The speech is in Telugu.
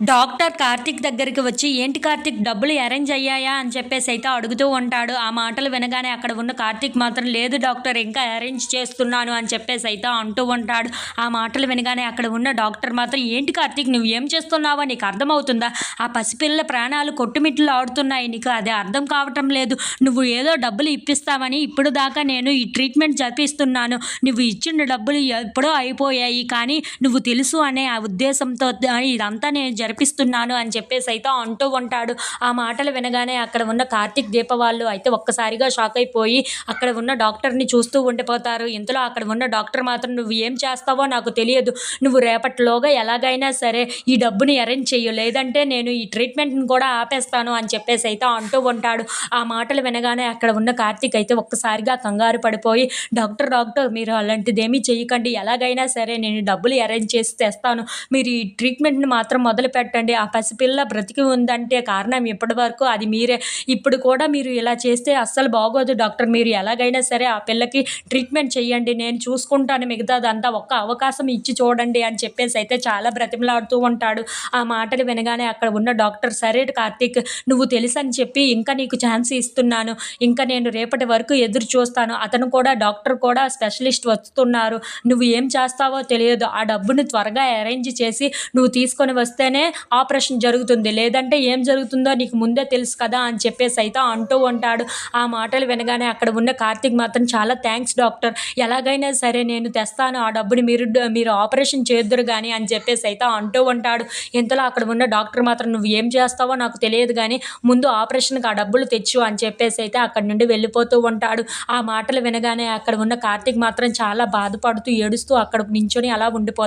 డాక్టర్ కార్తీక్ దగ్గరికి వచ్చి ఏంటి కార్తీక్ డబ్బులు అరేంజ్ అయ్యాయా? అని చెప్పేసి అయితే అడుగుతూ ఉంటాడు. ఆ మాటలు వినగానే అక్కడ ఉన్న కార్తీక్ మాత్రం లేదు డాక్టర్ ఇంకా అరేంజ్ చేస్తున్నాను అని చెప్పేసి అయితే అంటూ ఉంటాడు. ఆ మాటలు వినగానే అక్కడ ఉన్న డాక్టర్ మాత్రం ఏంటి కార్తిక్ నువ్వు ఏం చేస్తున్నావో నీకు అర్థమవుతుందా? ఆ పసిపిల్ల ప్రాణాలు కొట్టుమిట్లు ఆడుతున్నాయి. నీకు అది అర్థం కావటం లేదు. నువ్వు ఏదో డబ్బులు ఇప్పిస్తావని ఇప్పుడు దాకా నేను ఈ ట్రీట్మెంట్ జరిపిస్తున్నాను. నువ్వు ఇచ్చిన డబ్బులు ఎప్పుడో అయిపోయాయి. కానీ నువ్వు తెలుసు అనే ఆ ఉద్దేశంతో ఇదంతా నేను జరిపిస్తున్నాను అని చెప్పేసి అయితే అంటూ ఉంటాడు. ఆ మాటలు వినగానే అక్కడ ఉన్న కార్తీక్ దీప వాళ్ళు అయితే ఒక్కసారిగా షాక్ అయిపోయి అక్కడ ఉన్న డాక్టర్ని చూస్తూ ఉండిపోతారు. ఇంతలో అక్కడ ఉన్న డాక్టర్ మాత్రం నువ్వు ఏం చేస్తావో నాకు తెలియదు. నువ్వు రేపటిలోగా ఎలాగైనా సరే ఈ డబ్బుని అరేంజ్ చేయు లేదంటే నేను ఈ ట్రీట్మెంట్ని కూడా ఆపేస్తాను అని చెప్పేసి అయితే అంటూ ఉంటాడు. ఆ మాటలు వినగానే అక్కడ ఉన్న కార్తీక్ అయితే ఒక్కసారిగా కంగారు పడిపోయి డాక్టర్ డాక్టర్ మీరు అలాంటిది ఏమీ చేయకండి ఎలాగైనా సరే నేను డబ్బులు అరేంజ్ చేసి తెస్తాను. మీరు ఈ ట్రీట్మెంట్ని మాత్రం మొదలు పెట్టండి. ఆ పసిపిల్ల బ్రతికి ఉందంటే కారణం ఇప్పటి వరకు అది మీరే. ఇప్పుడు కూడా మీరు ఇలా చేస్తే అస్సలు బాగోదు డాక్టర్. మీరు ఎలాగైనా సరే ఆ పిల్లకి ట్రీట్మెంట్ చేయండి. నేను చూసుకుంటాను మిగతాదంతా ఒక్క అవకాశం ఇచ్చి చూడండి అని చెప్పేసి అయితే చాలా బ్రతిమలాడుతూ ఉంటాడు. ఆ మాటలు వినగానే అక్కడ ఉన్న డాక్టర్ సరే కార్తీక్ నువ్వు తెలుసని చెప్పి ఇంకా నీకు ఛాన్స్ ఇస్తున్నాను. ఇంకా నేను రేపటి వరకు ఎదురు చూస్తాను. అతను కూడా డాక్టర్ కూడా స్పెషలిస్ట్ వస్తున్నారు. నువ్వు ఏం చేస్తావో తెలియదు. ఆ డబ్బును త్వరగా అరేంజ్ చేసి నువ్వు తీసుకొని వస్తేనే ఆపరేషన్ జరుగుతుంది. లేదంటే ఏం జరుగుతుందో నీకు ముందే తెలుసు కదా అని చెప్పేసి అయితే అంటూ ఉంటాడు. ఆ మాటలు వినగానే అక్కడ ఉన్న కార్తీక్ మాత్రం చాలా థ్యాంక్స్ డాక్టర్. ఎలాగైనా సరే నేను తెస్తాను ఆ డబ్బుని మీరు మీరు ఆపరేషన్ చేద్దరు కానీ అని చెప్పేసి అయితే అంటూ ఉంటాడు. ఇంతలో అక్కడ ఉన్న డాక్టర్ మాత్రం నువ్వు ఏం చేస్తావో నాకు తెలియదు కానీ ముందు ఆపరేషన్కి ఆ డబ్బులు తెచ్చు అని చెప్పేసి అయితే అక్కడ నుండి వెళ్ళిపోతూ ఉంటాడు. ఆ మాటలు వినగానే అక్కడ ఉన్న కార్తీక్ మాత్రం చాలా బాధపడుతూ ఏడుస్తూ అక్కడ నించొని అలా ఉండిపోతాడు.